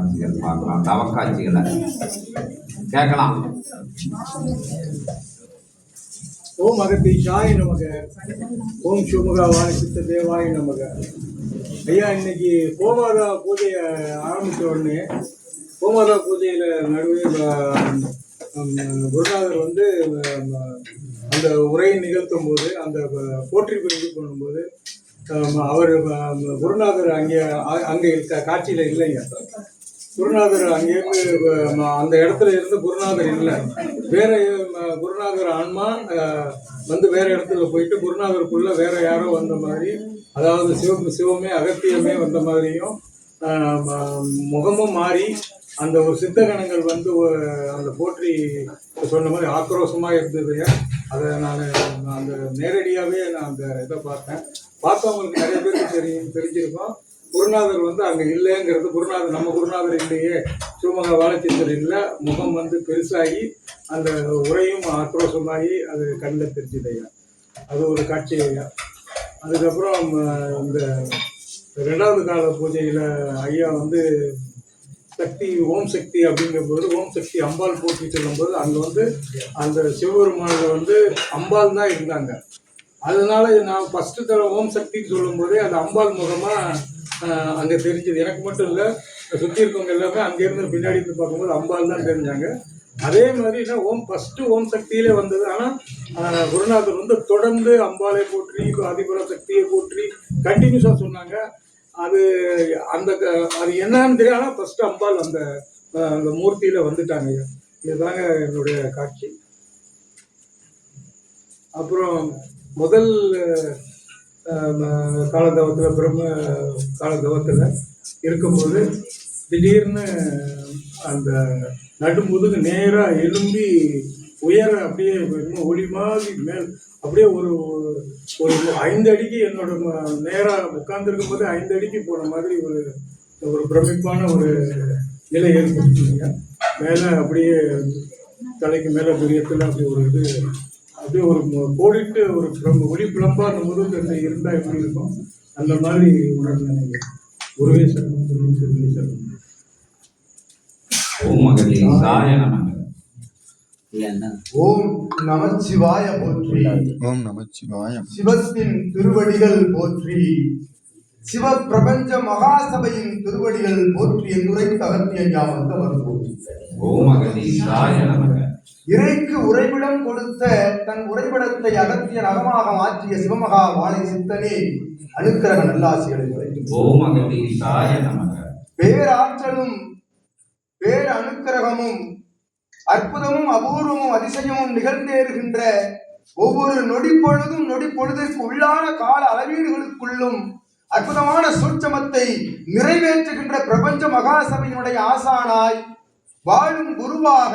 காட்சிகள் பார்க்கலாம் தவக்காட்சிகளை. கேட்கலாம். ஓம் அகத்தீஷாய நமக. ஓம் சிவமுகா வாணிசித்த தேவாய நமக. ஐயா இன்னைக்கு கோமாதா பூஜையை ஆரம்பித்த உடனே கோமாதா பூஜையில் நடுவே குருநாதர் வந்து அந்த உரையை நிகழ்த்தும் போது அந்த போற்றி இது பண்ணும்போது அவர் குருநாதர் அங்கே அங்கே இருக்க காட்சியில் இல்லைங்க. குருநாதர் அங்கேருந்து அந்த இடத்துல இருந்து குருநாதர் இல்லை. வேற குருநாதர் ஆன்மா வந்து வேற இடத்துல போயிட்டு குருநாதருக்குள்ள வேற யாரோ வந்த மாதிரி அதாவது சிவம் சிவமே அகத்தியமே வந்த மாதிரியும் முகமும் மாறி அந்த ஒரு சித்தகணங்கள் வந்து அந்த போற்றி சொன்ன மாதிரி ஆக்ரோஷமாக இருந்தது. அதை நான் அந்த நேரடியாகவே நான் அந்த இதை பார்த்தேன். பார்த்தவங்களுக்கு நிறைய பேருக்கு தெரியும் தெரிஞ்சிருக்கோம். குருநாதர் வந்து அங்கே இல்லைங்கிறது குருநாதர் நம்ம குருநாதர் இல்லையே சிவமகா வாழச்சித்தர் இல்லை முகம் வந்து பெருசாகி அந்த உரையும் ஆக்ரோஷமாகி அது கண்ணில் தெரிஞ்சுதையா. அது ஒரு காட்சி ஐயா அதுக்கப்புறம் இந்த ரெண்டாவது கால பூஜையில் ஐயா வந்து சக்தி ஓம் சக்தி அப்படிங்கும்போது ஓம் சக்தி அம்பாள் போட்டி சொல்லும்போது அங்கே வந்து அந்த சிவபெருமானில் வந்து அம்பாள் தான் இருந்தாங்க. அதனால நான் ஃபஸ்ட்டு தடவை ஓம் சக்தின்னு சொல்லும்போதே அது அம்பாள் முகமாக அங்கே தெரிஞ்சது. எனக்கு மட்டும் இல்லை சுற்றி இருக்கவங்க எல்லாமே அங்கேருந்து பின்னாடி இருந்து பார்க்கும்போது அம்பாள் தான் தெரிஞ்சாங்க. அதே மாதிரி ஓம் ஃபஸ்ட்டு ஓம் சக்தியிலே வந்தது. ஆனால் குருநாதர் வந்து தொடர்ந்து அம்பாலை போற்றி அதிபர சக்தியை போற்றி கண்டினியூஸாக சொன்னாங்க. அது அந்த க- அது என்னன்னு ஆனால் ஃபர்ஸ்ட்டு அம்பாள் அந்த அந்த மூர்த்தியில் வந்துட்டாங்க. இதுதாங்க என்னுடைய காட்சி. அப்புறம் முதல் காலதவத்தில் பிரம்ம காலதவத்தில் இருக்கும்போது திடீர்னு அந்த நடுமுதுகு நேராக எலும்பி உயர அப்படியே ஒளி மாதிரி மேல் அப்படியே ஒரு ஒரு ஐந்து அடிக்கு என்னோட ம- உட்கார்ந்துருக்கும் போது ஐந்து அடிக்கு போன மாதிரி ஒரு ஒரு பிரமிப்பான ஒரு நிலை ஏற்பட்டுச்சுங்க மேலே அப்படியே தலைக்கு மேலே துரியத்தில் அப்படி ஒரு இது அப்படியே ஒரு கோடிட்டு ஒரு பிரம் ஒளி பிளம்பா அந்த முதுகு இருந்தால் எப்படி இருக்கும்? அந்த மாதிரி உணர்ந்தேன் ஒருவே சரணம் திருவே சரணம் ஓம் மகதீசாய நமக. ஓம் நமச்சிவாய போற்றி. ஓம் நமச்சிவாய. சிவத்தின் திருவடிகள் போற்றி. சிவ பிரபஞ்ச மகாசபையின் திருவடிகள் போற்றி. என்றுரை தகத்திய ஞாபகம் போற்றி ஓம் மகதீசாய நமக. இறைக்கு உறைவிடம் கொடுத்த தன் உறைவிடத்தை அகத்திய நகமாக மாற்றிய சிவமகா வாழை சித்தனே அனுக்கிரக நல்லாசிகளை பேராற்றலும் பேர் அனுக்கிரகமும் அற்புதமும் அபூர்வமும் அதிசயமும் நிகழ்ந்தேறுகின்ற ஒவ்வொரு நொடி பொழுதும் நொடி பொழுதிற்கு உள்ளான கால அளவீடுகளுக்குள்ளும் அற்புதமான சூட்சமத்தை நிறைவேற்றுகின்ற பிரபஞ்ச மகாசபையினுடைய ஆசானாய் வாழும் குருவாக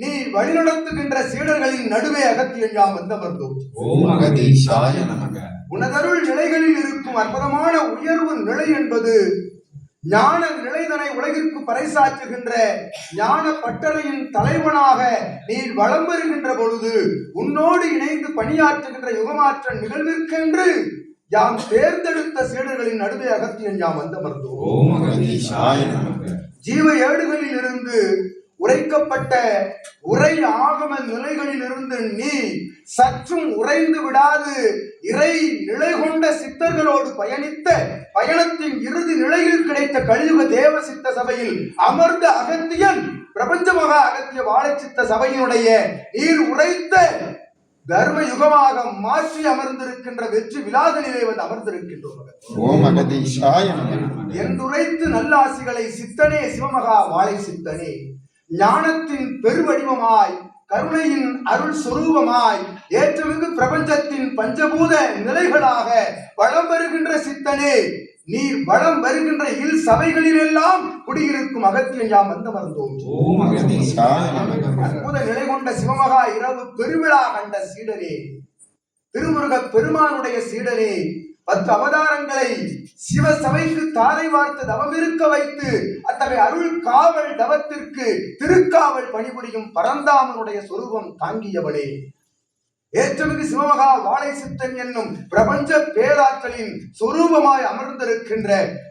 நீ வழிநடத்துகின்ற சீடர்களின் நடுவே அகத்தியாம் வந்தவர்தோம் ஓம் நமக. உனதருள் நிலைகளில் இருக்கும் அற்புதமான உயர்வு நிலை என்பது ஞான நிலைதனை உலகிற்கு பறைசாற்றுகின்ற ஞான பட்டறையின் தலைவனாக நீ வலம் வருகின்ற பொழுது உன்னோடு இணைந்து பணியாற்றுகின்ற யுகமாற்ற நிகழ்விற்கென்று யாம் தேர்ந்தெடுத்த சீடர்களின் நடுவே அகத்தியன் யாம் மகதீசாய நமக. ஜீவ ஏடுகளில் இருந்து உரைக்கப்பட்ட உரை ஆகம நிலைகளில் இருந்து நீ சற்றும் உறைந்து விடாது. இறை நிலை கொண்ட சித்தர்களோடு பயணித்த பயணத்தின் இறுதி நிலையில் கிடைத்த கலியுக தேவ சித்த சபையில் அமர்ந்த அகத்தியன் பிரபஞ்ச மகா அகத்திய வாழைச்சித்த சபையினுடைய நீர் உரைத்த தர்ம யுகமாக மாற்றி அமர்ந்திருக்கின்ற வெற்றி விலாதனிலே வந்து அமர்ந்திருக்கின்றோம் என்றுரைத்து நல்லாசிகளை சித்தனே சிவமகா வாழை சித்தனே. ஞானத்தின் பெருவடிவமாய் கருணையின் அருள் சொரூபமாய் ஏற்றமிகு பிரபஞ்சத்தின் பஞ்சபூத நிலைகளாக வளம் வருகின்ற சித்தனே நீர் வளம் வருகின்ற இல் சபைகளிலெல்லாம் குடியிருக்கும் அகத்தியம் யாம் வந்து மறந்தோம் அற்புத நிலை கொண்ட சிவமகா இரவு பெருவிழா கண்ட சீடரே திருமுருக பெருமானுடைய சீடரே பத்து அவதாரங்களை சிவ சபைக்கு தாரை வார்த்து தவமிருக்க வைத்து அத்தகைய அருள் காவல் தவத்திற்கு திருக்காவல் பணிபுரியும் பரந்தாமனுடைய சொரூபம் தாங்கியவளே. ஏற்றமிகு சிவமகா வாழை சித்தன் என்னும் பிரபஞ்ச பேராற்றலின் சொரூபமாய் அமர்ந்திருக்கின்ற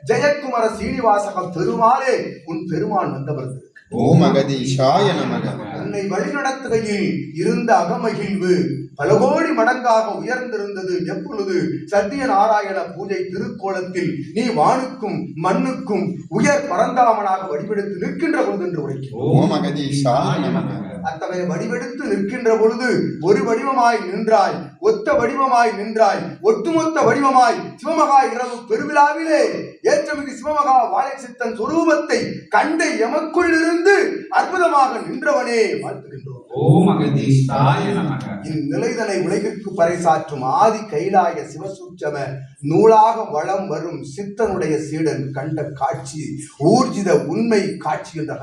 ஜெயக்குமர சீனிவாசகம் பெருமாளே உன் பெருமான் வந்தவர். ஓம் அகதீஷாய நமக. உன்னை வழிநடத்துகையில் இருந்த அகமகிழ்வு பல கோடி மடங்காக உயர்ந்திருந்தது. எப்பொழுது சத்தியநாராயண பூஜை திருக்கோலத்தில் நீ வானுக்கும் மண்ணுக்கும் உயர் பரந்தாமனாக வடிவெடுத்து நிற்கின்ற பொழுது என்று நமக. அத்தகைய வடிவெடுத்து நிற்கின்ற பொழுது ஒரு வடிவமாய் நின்றாய் ஒத்த வடிவமாய் நின்றாய் ஒட்டுமொத்த வடிவமாய் சிவமகா இரவு பெருவிழாவிலே ஏற்றமிகு சிவமகா வாழை சித்தன் சொரூபத்தை கண்ட எமக்குள் இருந்து அற்புதமாக நின்றவனே வாழ்த்துகின்றோம். இந்நிலைதனை உலகிற்கு பறைசாற்றும் ஆதி கைலாய சிவசூட்சம நூலாக வளம் வரும் சித்தனுடைய சீடன் கண்ட காட்சி ஊர்ஜித உண்மை காட்சி என்ற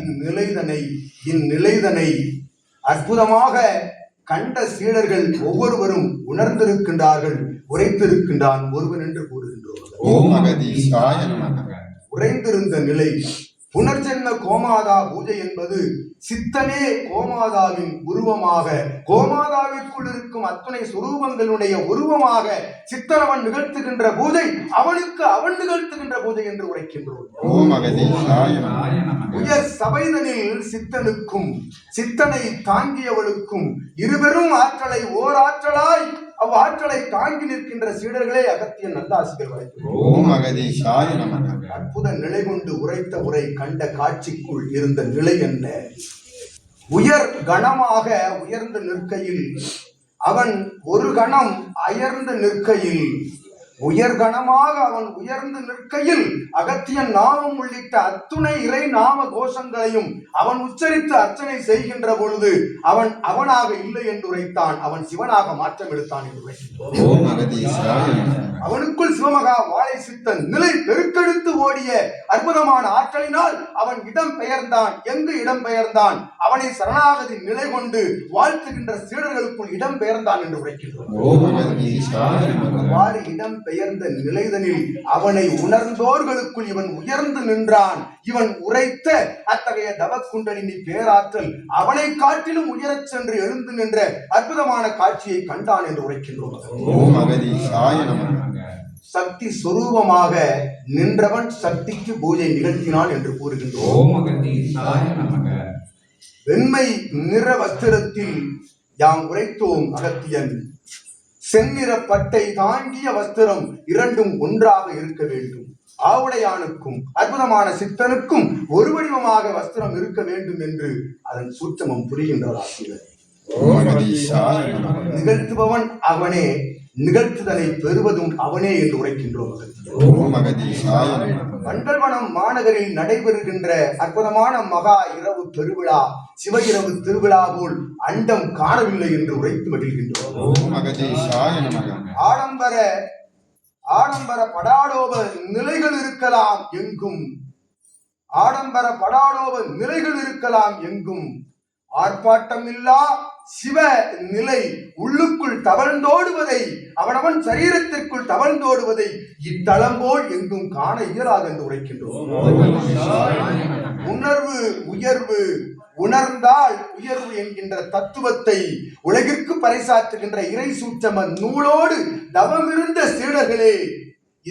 இந்நிலைதனை இந்நிலைதனை அற்புதமாக கண்ட சீடர்கள் ஒவ்வொருவரும் உணர்ந்திருக்கின்றார்கள். உரைத்திருக்கின்றான் ஒருவன் என்று கூறுகின்றோம். உறைந்திருந்த நிலை புனர்ஜென்ம கோமாதா பூஜை என்பது சித்தனே கோமாதாவின் உருவமாக கோமாதாவிற்குள் இருக்கும் அத்துணை சுரூபங்களுடைய உருவமாக சித்தனவன் நிகழ்த்துகின்ற பூஜை அவனுக்கு அவன் நிகழ்த்துகின்ற பூஜை என்று உரைக்கின்றோம். உயர் சபைதனில் சித்தனுக்கும் சித்தனை தாங்கியவளுக்கும் இருபெரும் ஆற்றலை ஓர் ஆற்றலாய் அவ்வாற்றலை தாங்கி நிற்கின்ற சீடர்களே அகத்திய நல்லாசிகள் வளைக்கிறோம் ஓம் அகதீஷாய நமக. அற்புத நிலை கொண்டு உரைத்த உரை கண்ட காட்சிக்குள் இருந்த நிலை என்ன? உயர் கணமாக உயர்ந்து நிற்கையில் அவன் ஒரு கணம் அயர்ந்து நிற்கையில் உயர் கணமாக அவன் உயர்ந்து நிற்கையில் அகத்தியன் நாமம் உள்ளிட்ட அத்துணை இறை நாம கோஷங்களையும் அவன் உச்சரித்து அர்ச்சனை செய்கின்ற பொழுது அவன் அவனாக இல்லை என்று உரைத்தான். அவன் சிவனாக மாற்றம் எடுத்தான் என்று அவனுக்குள் சிவமகா வாழை சித்தன் நிலை பெருக்கெடுத்து ஓடிய அற்புதமான ஆற்றலினால் அவன் இடம் பெயர்ந்தான். எங்கு இடம் பெயர்ந்தான்? அவனை சரணாகதி நிலை கொண்டு வாழ்த்துகின்ற சீடர்களுக்குள் இடம் பெயர்ந்தான் என்று உரைக்கின்றோம். இடம் பெயர்ந்த நிலைதனில் அவனை உணர்ந்தோர்களுக்குள் இவன் உயர்ந்து நின்றான். இவன் உரைத்த அத்தகைய தவக்குண்டலினி பேராற்றல் அவனை காட்டிலும் உயரச் சென்று எழுந்து நின்ற அற்புதமான காட்சியை கண்டான் என்று உரைக்கின்றோம். சக்தி சொரூபமாக நின்றவன் சக்திக்கு பூஜை நிகழ்த்தினான் என்று கூறுகின்றோம். வெண்மை நிற வஸ்திரத்தில் யாம் உரைத்தோம் அகத்தியன். செந்நிற பட்டை தாங்கிய வஸ்திரம் இரண்டும் ஒன்றாக இருக்க வேண்டும். ஆவுடையானுக்கும் அற்புதமான சித்தனுக்கும் ஒரு வடிவமாக வஸ்திரம் இருக்க வேண்டும் என்று அதன் சூட்சமம் அகதீஷாய நமக நிகழ்த்துபவன் அவனே. நிகழ்த்துதலை பெறுவதும் அவனே என்று உரைக்கின்றோம் பண்டல்வனம் மாநகரில் நடைபெறுகின்ற அற்புதமான மகா இரவு பெருவிழா சிவ இரவு திருவிழா போல் அண்டம் காணவில்லை என்று உரைத்து மகிழ்கின்றோம். ஆடம்பர ஆடம்பர படாடோப நிலைகள் இருக்கலாம் எங்கும். ஆடம்பர படாடோப நிலைகள் இருக்கலாம் எங்கும். ஆர்ப்பாட்டமில்லா சிவ நிலை உள்ளுக்குள் தவழ்ந்தோடுவதை அவனவன் சரீரத்திற்குள் தவழ்ந்தோடுவதை இத்தளம் போல் எங்கும் காண இயலாது என்று உரைக்கின்றோம். உணர்வு உயர்வு உணர்ந்தால் உயர்வு என்கின்ற தத்துவத்தை உலகிற்கு பறைசாற்றுகின்ற இறை சூட்சம நூலோடு தவமிருந்த சீடர்களே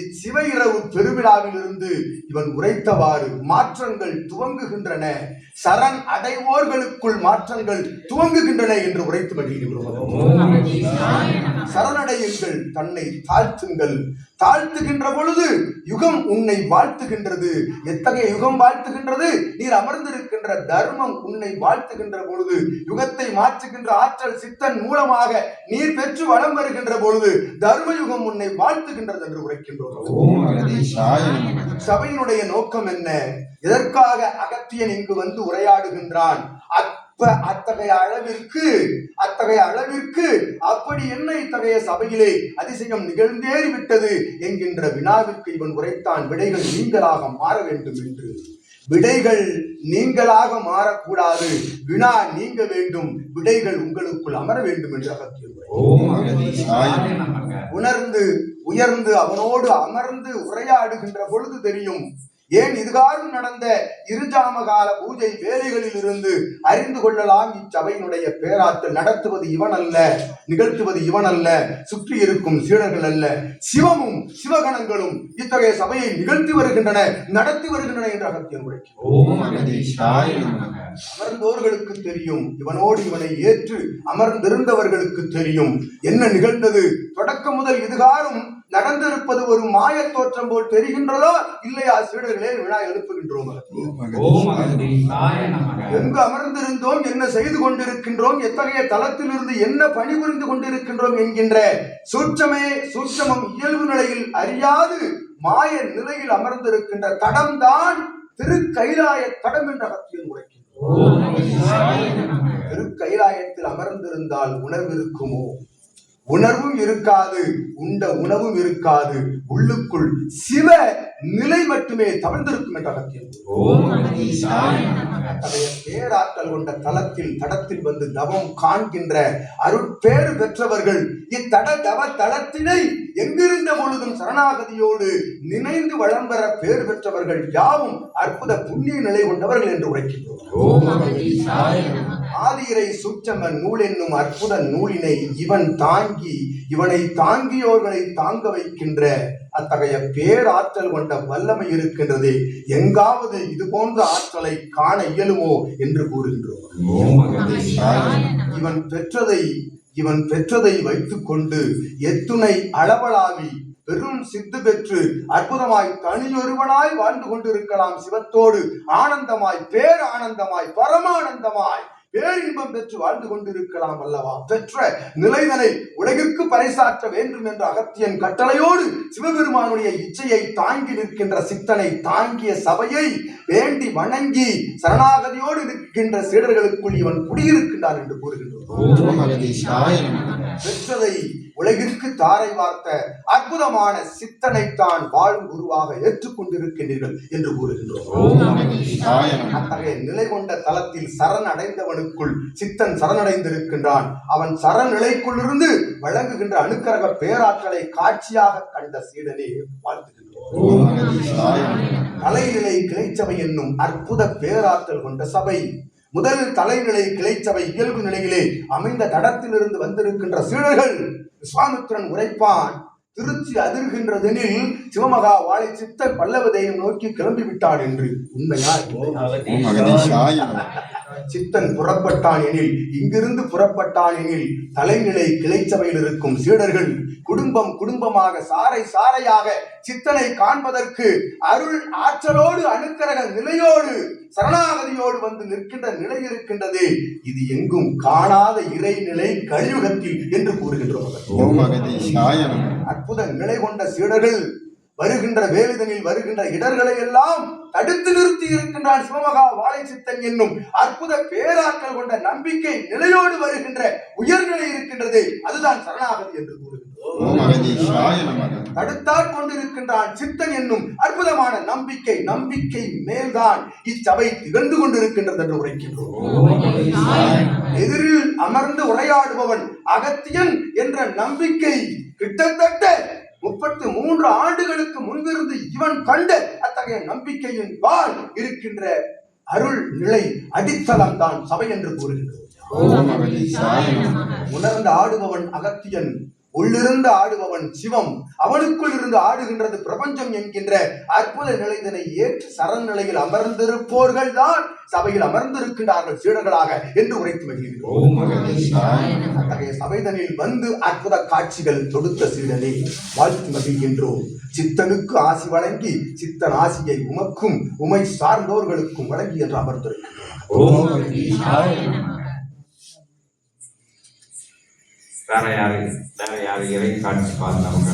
இச்சிவ இரவு பெருவிழாவில் இருந்து இவன் உரைத்தவாறு மாற்றங்கள் துவங்குகின்றன. சரண் அடைவோர்களுக்குள் மாற்றங்கள் துவங்குகின்றன என்று உரைத்து மகிழ்கிறோம் சரணடையுங்கள் தன்னை தாழ்த்துங்கள். தாழ்த்துகின்ற பொழுது யுகம் உன்னை வாழ்த்துகின்றது. எத்தகைய யுகம் வாழ்த்துகின்றது? நீர் அமர்ந்திருக்கின்ற தர்மம் உன்னை வாழ்த்துகின்ற பொழுது யுகத்தை மாற்றுகின்ற ஆற்றல் சித்தன் மூலமாக நீர் பெற்று வளம் வருகின்ற பொழுது தர்ம யுகம் உன்னை வாழ்த்துகின்றது என்று உரைக்கின்றோம். சபையினுடைய நோக்கம் என்ன? எதற்காக அகத்தியன் இங்கு வந்து உரையாடுகின்றான்? அப்ப அத்தகைய அளவிற்கு அத்தகைய அளவிற்கு அப்படி என்ன இத்தகைய சபையிலே அதிசயம் நிகழ்ந்தேறி விட்டது என்கின்ற வினாவிற்கு இவன் உரைத்தான் விடைகள் நீங்களாக மாற வேண்டும் என்று. விடைகள் நீங்களாக மாறக்கூடாது. வினா நீங்க வேண்டும். விடைகள் உங்களுக்குள் அமர வேண்டும் என்று நமக உணர்ந்து உயர்ந்து அவனோடு அமர்ந்து உரையாடுகின்ற பொழுது தெரியும் ஏன் இதுகாரும் நடந்த இருஜாமகால பூஜை வேலைகளில் இருந்து அறிந்து கொள்ளலாம்? இச்சபையினுடைய பேராற்றல் நடத்துவது இவன் அல்ல நிகழ்த்துவது இவன் அல்ல சுற்றி இருக்கும் சீடர்கள் அல்ல. சிவமும் சிவகணங்களும் இத்தகைய சபையை நிகழ்த்தி வருகின்றன நடத்தி வருகின்றன என்ற அகத்தியன் நமக. அமர்ந்தோர்களுக்கு தெரியும் இவனோடு இவனை ஏற்று அமர்ந்திருந்தவர்களுக்கு தெரியும். என்ன நிகழ்ந்தது? தொடக்கம் முதல் இதுகாரும் நடந்திருப்பது ஒரு மாயத் தோற்றம் போல் தெரிகின்றதோ இல்லையா? சீடர்களே விழா எழுப்புகின்றோம். எங்கு அமர்ந்திருந்தோம்? என்ன செய்து கொண்டிருக்கின்றோம்? எத்தகைய தளத்திலிருந்து என்ன பணிபுரிந்து கொண்டிருக்கின்றோம் என்கின்ற சூட்சமே சூட்சமம் இயல்பு நிலையில் அறியாது. மாய நிலையில் அமர்ந்திருக்கின்ற தடம்தான் திருக்கைலாய தடம் என்ற அகத்தியன் உரைக்கின்றோம் நமக திருக்கைலாயத்தில் அமர்ந்திருந்தால் உணர்வு இருக்குமோ? உணர்வும் இருக்காது உண்ட உணவும் இருக்காது. உள்ளுக்குள் சிவ நிலை மட்டுமே தவழ்ந்திருக்கும் என்ற அத்தகைய பேராற்றல் கொண்ட தலத்தில் தடத்தில் வந்து தவம் காண்கின்ற அருட்பேறு பெற்றவர்கள் இத்தட தவ தளத்தினை எங்கிருந்த பொழுதும் சரணாகதியோடு நினைந்து வளம் பெற பேர் பெற்றவர்கள் யாவும் அற்புத புண்ணிய நிலை கொண்டவர்கள் என்று உரைக்கின்றோம். ஆதிரை சுற்றம நூல் என்னும் அற்புத நூலினை இவன் தாங்கி இவனை தாங்கியோர்களை தாங்க வைக்கின்ற அத்தகைய பேராற்றல் கொண்ட வல்லமை இருக்கின்றது. எங்காவது இது போன்ற ஆற்றலை காண இயலுமோ என்று கூறுகின்றோம். இவன் பெற்றதை இவன் பெற்றதை வைத்துக்கொண்டு எத்துணை அளவலாவி பெரும் சித்து பெற்று அற்புதமாய் தனியொருவனாய் வாழ்ந்து கொண்டிருக்கலாம் சிவத்தோடு. ஆனந்தமாய் பேரானந்தமாய் பரமானந்தமாய் பேரின்பம் பெற்று வாழ்ந்து கொண்டிருக்கலாம் அல்லவா? பெற்ற நிலைதனை உலகிற்கு பறைசாற்ற வேண்டும் என்ற அகத்தியன் கட்டளையோடு சிவபெருமானுடைய இச்சையை தாங்கி நிற்கின்ற சித்தனை தாங்கிய சபையை வேண்டி வணங்கி சரணாகதியோடு இருக்கின்ற சீடர்களுக்குள் இவன் குடியிருக்கின்றான் என்று கூறுகின்றோம். பெற்றதை உலகிற்கு தாரை வார்த்த அற்புதமான சித்தனைத்தான் வாழும் குருவாக ஏற்றுக்கொண்டிருக்கின்றீர்கள் என்று கூறுகின்றோம். அத்தகைய நிலை கொண்ட தலத்தில் சரண் அடைந்தவனுக்குள் சித்தன் சரணடைந்திருக்கின்றான். அவன் சரநிலைக்குள் இருந்து வழங்குகின்ற அணுக்கரக பேராற்றலை காட்சியாக கண்ட சீடனே வாழ்த்துகின்றோம். தலைநிலை கிளைச்சபை என்னும் அற்புத பேராற்றல் கொண்ட சபை முதல் தலைநிலை கிளைச்சபை இயல்பு நிலையிலே அமைந்த தடத்திலிருந்து வந்திருக்கின்ற சீடர்கள் விஸ்வாமித்திரன் உரைப்பான் திருச்சி அதிர்கின்றதெனில் சிவமகா வாழை சித்தர் பல்லவதையும் நோக்கி கிளம்பி விட்டான் என்று. உண்மையா? சித்தன் புறப்பட்டான் எனில் இங்கிருந்து புறப்பட்டான் எனில் தலைநிலை கிளைச்சபையில் இருக்கும் சீடர்கள் குடும்பம் குடும்பமாக சாறை சாறையாக சித்தனை காண்பதற்கு அருள் ஆற்றலோடு அணுக்கரக நிலையோடு சரணாகதியோடு வந்து நிற்கின்ற நிலை இருக்கின்றது. இது எங்கும் காணாத இறைநிலை கலியுகத்தில் என்று கூறுகின்றோம். அற்புத நிலை கொண்ட சீடர்கள் வருகின்ற வேலிதனில் வருகின்ற இடர்களை எல்லாம் தடுத்து நிறுத்தி இருக்கின்றான் சிவமகா வாழை சித்தன் என்னும் அற்புத பேராற்றல் கொண்ட நம்பிக்கை நிலையோடு வருகின்ற உயர்நிலை இருக்கின்றது அதுதான் சரணாகதி என்று கூறுகின்றோம் தடுத்தாற் கொண்டிருக்கின்றான் சித்தன் என்னும் அற்புதமான நம்பிக்கை நம்பிக்கை மேல்தான் இச்சபை திகழ்ந்து கொண்டிருக்கின்றது என்று உரைக்கின்றோம். எதிரில் அமர்ந்து உரையாடுபவன் அகத்தியன் என்ற நம்பிக்கை கிட்டத்தட்ட முப்பத்து மூன்று ஆண்டுகளுக்கு முன்பிருந்து இவன் கண்ட அத்தகைய நம்பிக்கையின் பால் இருக்கின்ற அருள் நிலை அடித்தளம் தான் சபை என்று நமக உணர்ந்து ஆடுபவன் அகத்தியன். உள்ளிருந்து ஆடுபவன் சிவம். அவனுக்குள் இருந்து ஆடுகின்றது பிரபஞ்சம் என்கின்ற அற்புத நிலைதனை ஏற்று சரண் நிலையில் அமர்ந்திருப்போர்கள் தான் சபையில் அமர்ந்திருக்கின்றார்கள் சீடர்களாக என்று உரைத்து மகிழ்கிறோம். அத்தகைய சபைதனில் வந்து அற்புத காட்சிகள் தொடுத்த சீடனை வாழ்த்து மகிழ்கின்றோம். சித்தனுக்கு ஆசி வழங்கி சித்தன் ஆசியை உமக்கும் உமை சார்ந்தோர்களுக்கும் வழங்கி என்று அமர்ந்திருக்கின்றோம். வேற யாரு வேற யாரு இறை காட்சி பார்த்தவங்க